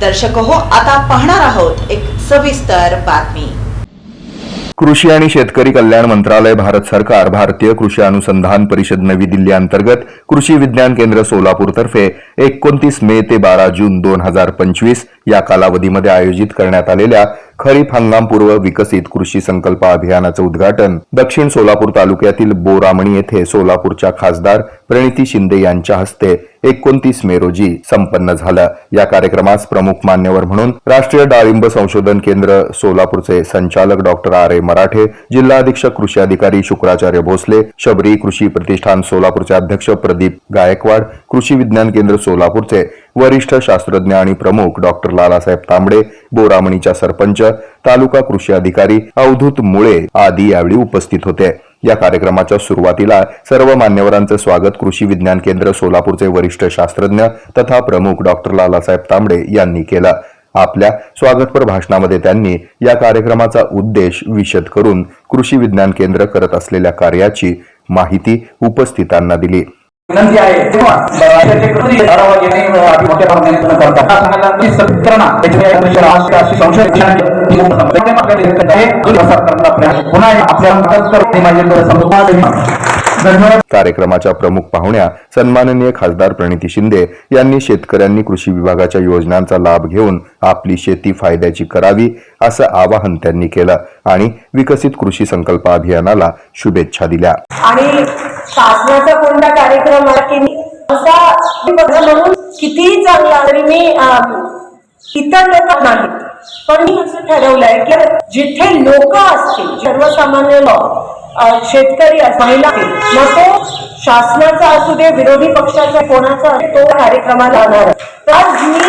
दर्शक हो आता पाहणार आहोत एक सविस्तर बातमी. कृषी आणि शेतकरी कल्याण मंत्रालय भारत सरकार भारतीय कृषी अनुसंधान परिषद नवी दिल्ली अंतर्गत कृषी विज्ञान केंद्र सोलापूरतर्फे एकोणतीस मे ते बारा जून दोन हजार पंचवीस या कालावधीमध्ये आयोजित करण्यात आलेल्या खरीप हंगामपूर्व विकसित कृषी संकल्प अभियानाचं उद्घाटन दक्षिण सोलापूर तालुक्यातील बोरामणी येथे सोलापूरच्या खासदार प्रणिती शिंदे यांच्या हस्ते एकोणतीस मे रोजी संपन्न झालं. या कार्यक्रमास प्रमुख मान्यवर म्हणून राष्ट्रीय डाळिंब संशोधन केंद्र सोलापूरचे संचालक डॉक्टर आर ए मराठे जिल्हा अधीक्षक कृषी अधिकारी शुक्राचार्य भोसले शबरी कृषी प्रतिष्ठान सोलापूरचे अध्यक्ष प्रदीप गायकवाड कृषी विज्ञान केंद्र सोलापूरचे वरिष्ठ शास्त्रज्ञ आणि प्रमुख डॉक्टर लालासाहेब तांबडे बोरामणीच्या सरपंच तालुका कृषी अधिकारी अवधूत मुळे आदी यावेळी उपस्थित होते. या कार्यक्रमाच्या सुरुवातीला सर्व मान्यवरांचं स्वागत कृषी विज्ञान केंद्र सोलापूरचे वरिष्ठ शास्त्रज्ञ तथा प्रमुख डॉक्टर लालासाहेब तांबडे यांनी केलं. आपल्या स्वागतपर भाषणामध्ये त्यांनी या कार्यक्रमाचा उद्देश विशद करून कृषी विज्ञान केंद्र करत असलेल्या कार्याची माहिती उपस्थितांना दिली. विनंती आहे तेव्हा राज्याचे कृती आढावा घेणे अति मोठ्या हा कार्यक्रमाच्या प्रमुख पाहुण्या सन्माननीय खासदार प्रणिती शिंदे यांनी शेतकऱ्यांनी कृषी विभागाच्या योजनांचा लाभ घेऊन आपली शेती फायद्याची करावी असं आवाहन त्यांनी केलं आणि विकसित कृषी संकल्प अभियानाला शुभेच्छा दिल्या. आणि शासनाचा कोणता कार्यक्रम आला की मी असा म्हणून कितीही चांगला तरी मी इतर लोक नाही पण मी असं ठरवलंय की जिथे लोक असतील सर्वसामान्य लोक शेतकरी अस- महिला मग तो शासनाचा असू दे विरोधी पक्षाचा कोणाचा तो कार्यक्रमाला राहणार आज मी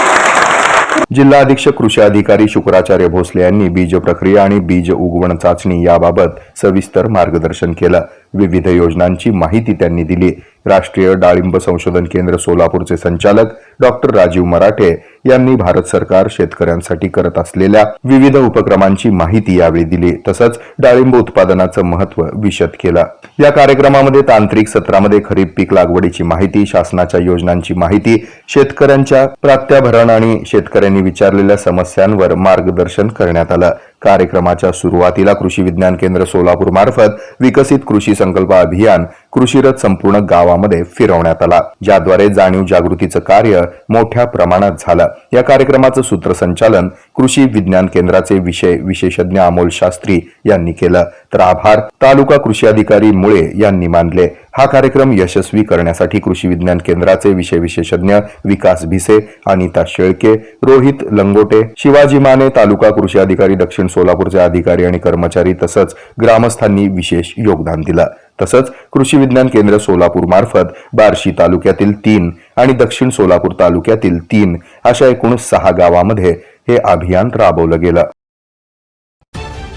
जिल्हा अधीक्षक कृषी अधिकारी शुक्राचार्य भोसले यांनी बीज प्रक्रिया आणि बीज उगवण चाचणी याबाबत सविस्तर मार्गदर्शन केलं. विविध योजनांची माहिती त्यांनी दिली. राष्ट्रीय डाळिंब संशोधन केंद्र सोलापूरचे संचालक डॉक्टर राजीव मराठे यांनी भारत सरकार शेतकऱ्यांसाठी करत असलेल्या विविध उपक्रमांची माहिती यावेळी दिली. तसंच डाळिंब उत्पादनाचं महत्त्व विशद केलं. या कार्यक्रमामध्ये तांत्रिक सत्रामध्ये खरीप पीक लागवडीची माहिती शासनाच्या योजनांची माहिती शेतकऱ्यांच्या प्रात्याभरण आणि शेतकऱ्यांनी विचारलेल्या समस्यांवर मार्गदर्शन करण्यात आलं. कार्यक्रमाच्या सुरुवातीला कृषी विज्ञान केंद्र सोलापूर मार्फत विकसित कृषी संकल्प अभियान कृषीरथ संपूर्ण गावामध्ये फिरवण्यात आला ज्याद्वारे जाणीव जागृतीचं कार्य मोठ्या प्रमाणात झालं. या कार्यक्रमाचं सूत्रसंचालन कृषी विज्ञान केंद्राचे विषय विशेषज्ञ अमोल शास्त्री यांनी केलं. तर आभार तालुका कृषी अधिकारी मुळे यांनी मानले. हा कार्यक्रम यशस्वी करण्यासाठी कृषी विज्ञान केंद्राचे विषय विशेषज्ञ विकास भिसे अनिता शेळके रोहित लंगोटे शिवाजी माने तालुका कृषी अधिकारी दक्षिण सोलापूरचे अधिकारी आणि कर्मचारी तसंच ग्रामस्थांनी विशेष योगदान दिलं. तसंच कृषी विज्ञान केंद्र सोलापूर मार्फत बार्शी तालुक्यातील तीन आणि दक्षिण सोलापूर तालुक्यातील तीन अशा एकूण सहा गावामध्ये हे अभियान राबवलं गेलं.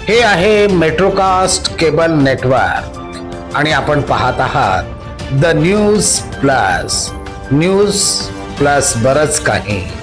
हे आहे मेट्रोकास्ट केबल नेटवर्क. आणि आपण पाहत आहात the news plus. News plus बरंच काही.